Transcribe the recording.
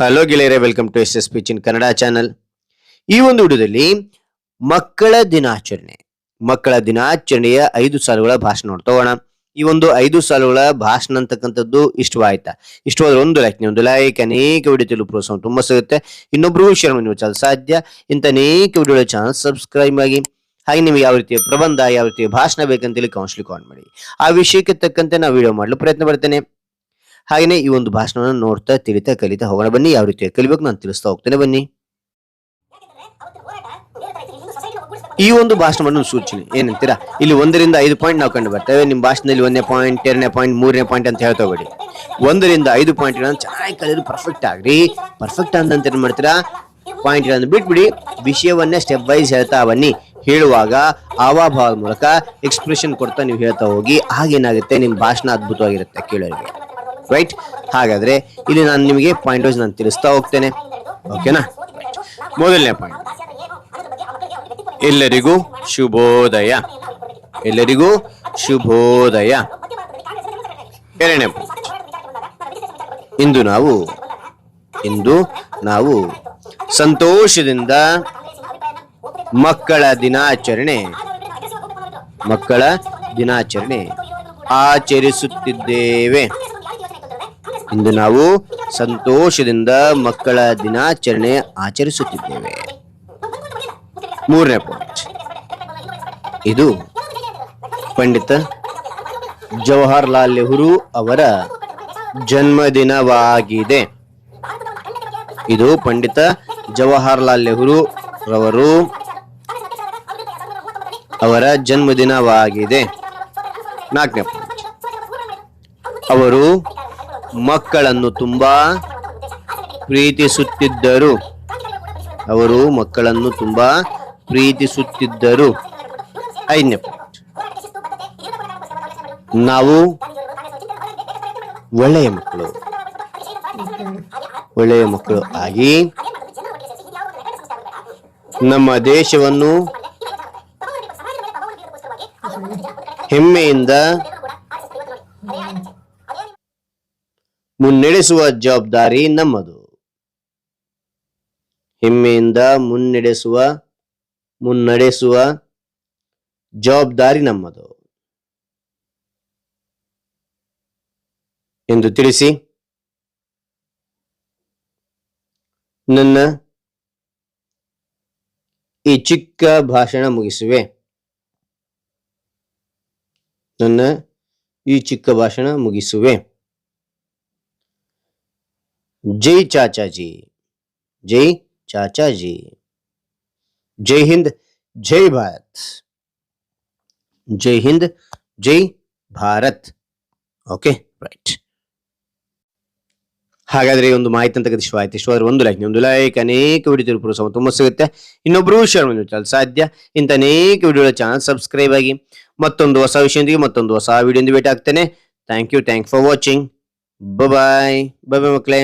Hello ಗೆಳೆಯರೆ welcome to S S pitch in Kannada channel ಈ ಒಂದು ವಿಡಿಯೋದಲ್ಲಿ ಮಕ್ಕಳ ದಿನಾಚರಣೆ, ಮಕ್ಕಳ ದಿನಾಚರಣೆಯ ಐದು ಸಾಲುಗಳ ಭಾಷಣ ನೋಡ್ತೋಗೋಣ ಈ ಒಂದು ಐದು ಸಾಲುಗಳ ಭಾಷಣ ಅಂತಕ್ಕಂಥದ್ದು ಇಷ್ಟವಾಯ್ತಾ? ಇಷ್ಟವಾದ ಒಂದು ಲೈಕ್ ಒಂದು ಲೈಕ್ ಅನೇಕ ವಿಡಿಯೋ ತಿಳಿದು ಪ್ರೋತ್ಸಾಹ ತುಂಬ ಸಿಗುತ್ತೆ. ಇನ್ನೊಬ್ರು ಶೇರ್ ನೀವು ಚಾನಲ್ ಸಾಧ್ಯ. ಇಂಥ ಅನೇಕ ವಿಡಿಯೋಗಳ ಚಾನಲ್ ಸಬ್ಸ್ಕ್ರೈಬ್ ಆಗಿ ಹಾಗೆ ನಿಮಗೆ ಯಾವ ರೀತಿಯ ಪ್ರಬಂಧ, ಯಾವ ರೀತಿಯ ಭಾಷಣ ಬೇಕಂತೇಳಿ ಕೌನ್ಸಿಲ್ ಕಾಲ್ ಮಾಡಿ. ಆ ವಿಷಯಕ್ಕೆ ತಕ್ಕಂತೆ ನಾವು ವಿಡಿಯೋ ಮಾಡಲು ಪ್ರಯತ್ನ ಪಡ್ತೇನೆ. ಹಾಗೆಯೇ ಈ ಒಂದು ಭಾಷಣವನ್ನು ನೋಡ್ತಾ, ತಿಳಿತಾ, ಕಲಿತಾ ಹೋಗೋಣ. ಬನ್ನಿ, ಯಾವ ರೀತಿ ಕಲಿಬೇಕು ನಾನು ತಿಳಿಸ್ತಾ ಹೋಗ್ತೇನೆ. ಬನ್ನಿ. ಈ ಒಂದು ಭಾಷಣವನ್ನು ಸೂಚನೆ ಏನಂತೀರಾ? ಇಲ್ಲಿ ಒಂದರಿಂದ ಐದು ಪಾಯಿಂಟ್ ನಾವು ಕಂಡು ಬರ್ತೇವೆ. ನಿಮ್ಮ ಭಾಷಣದಲ್ಲಿ ಒಂದನೇ ಪಾಯಿಂಟ್ ಎರಡನೇ ಪಾಯಿಂಟ್ ಮೂರನೇ ಪಾಯಿಂಟ್ ಅಂತ ಹೇಳ್ತಾ ಹೋಗ್ಬೇಡಿ. ಒಂದರಿಂದ ಐದು ಪಾಯಿಂಟ್ ಚೆನ್ನಾಗಿ ಕಲಿಯೋದು ಪರ್ಫೆಕ್ಟ್ ಆಗ್ರಿ ಪರ್ಫೆಕ್ಟ್ ಅಂತ ಏನು ಮಾಡ್ತೀರಾ? ಪಾಯಿಂಟ್ಗಳನ್ನು ಬಿಟ್ಬಿಡಿ. ವಿಷಯವನ್ನೇ ಸ್ಟೆಪ್ ವೈಸ್ ಹೇಳ್ತಾ ಬನ್ನಿ. ಹೇಳುವಾಗ ಆವಾಭಾವದ ಮೂಲಕ ಎಕ್ಸ್ಪ್ರೆಷನ್ ಕೊಡ್ತಾ ನೀವು ಹೇಳ್ತಾ ಹೋಗಿ. ಆಗೇನಾಗುತ್ತೆ ನಿಮ್ಮ ಭಾಷಣ ಅದ್ಭುತವಾಗಿರುತ್ತೆ ಕೇಳೋರಿಗೆ. ರೈಟ್ ಹಾಗಾದ್ರೆ ಇಲ್ಲಿ ನಾನು ನಿಮಗೆ ಪಾಯಿಂಟ್ ವೈಸ್ ನಾನು ತಿಳಿಸ್ತಾ ಹೋಗ್ತೇನೆ. ಓಕೆನಾ ಮೊದಲನೇ ಪಾಯಿಂಟ್ ಎಲ್ಲರಿಗೂ ಶುಭೋದಯ. ಎಲ್ಲರಿಗೂ ಶುಭೋದಯ. ಎರಡನೇ ಪಾಯಿಂಟ್ ಇಂದು ನಾವು ಇಂದು ನಾವು ಸಂತೋಷದಿಂದ ಮಕ್ಕಳ ದಿನಾಚರಣೆ ಮಕ್ಕಳ ದಿನಾಚರಣೆ ಆಚರಿಸುತ್ತಿದ್ದೇವೆ. ಇಂದು ನಾವು ಸಂತೋಷದಿಂದ ಮಕ್ಕಳ ದಿನಾಚರಣೆ ಆಚರಿಸುತ್ತಿದ್ದೇವೆ. ಮೂರನೇ ಪಾಯಿಂಟ್ ಇದು ಪಂಡಿತ ಜವಾಹರ್ಲಾಲ್ ನೆಹರು ಅವರ ಜನ್ಮದಿನವಾಗಿದೆ. ಇದು ಪಂಡಿತ ಜವಾಹರ್ಲಾಲ್ ನೆಹರು ರವರು ಅವರ ಜನ್ಮದಿನವಾಗಿದೆ. ನಾಲ್ಕನೇ ಪಾಯಿಂಟ್ ಅವರು ಮಕ್ಕಳನ್ನು ತುಂಬಾ ಪ್ರೀತಿಸುತ್ತಿದ್ದರು. ಅವರು ಮಕ್ಕಳನ್ನು ತುಂಬಾ ಪ್ರೀತಿಸುತ್ತಿದ್ದರು. ಐದನೇ ನಾವು ಒಳ್ಳೆಯ ಮಕ್ಕಳು. ಒಳ್ಳೆಯ ಮಕ್ಕಳು ಆಗಿ ನಮ್ಮ ದೇಶವನ್ನು ಹೆಮ್ಮೆಯಿಂದ ಮುನ್ನಡೆಸುವ ಜವಾಬ್ದಾರಿ ನಮ್ಮದು. ಹೆಮ್ಮೆಯಿಂದ ಮುನ್ನಡೆಸುವ ಮುನ್ನಡೆಸುವ ಜವಾಬ್ದಾರಿ ನಮ್ಮದು. ಎಂದು ತಿಳಿಸಿ, ನನ್ನ ಈ ಚಿಕ್ಕ ಭಾಷಣ ಮುಗಿಸುವೆ. ನನ್ನ ಈ ಚಿಕ್ಕ ಭಾಷಣ ಮುಗಿಸುವೆ. ಜೈ ಚಾಚಾಜಿ ಜೈ ಚಾಚಾಜಿ ಜೈ ಹಿಂದ್ ಜೈ ಭಾರತ್ ಜೈ ಹಿಂದ್ ಜೈ ಭಾರತ್ ಓಕೆ ರೈಟ್ ಹಾಗಾದ್ರೆ ಈ ಒಂದು ಮಾಹಿತಿ ಅಂತ ಇಷ್ಟವಾಯ್ತು ಇಷ್ಟವಾದ್ರೆ ಒಂದು ಲೈಕ್ ಒಂದು ಲೈಕ್ ಅನೇಕ ವಿಡಿಯೋ ಪ್ರೋತ್ಸಾಹ ತುಂಬ ಸಿಗುತ್ತೆ ಇನ್ನೊಬ್ರು ಶೇರ್ ಮಾಡಿ ಸಾಧ್ಯ? ಇಂಥ ಅನೇಕ ವಿಡಿಯೋಗಳ ಚಾನಲ್ ಸಬ್ಸ್ಕ್ರೈಬ್ ಆಗಿ ಮತ್ತೊಂದು ಹೊಸ ವಿಷಯದೊಂದಿಗೆ ಮತ್ತೊಂದು ಹೊಸ ವಿಡಿಯೋದಿಂದ ಭೇಟಿ ಆಗ್ತೇನೆ. Thank you thank for watching bye bye bye ಮಕ್ಕಳೇ.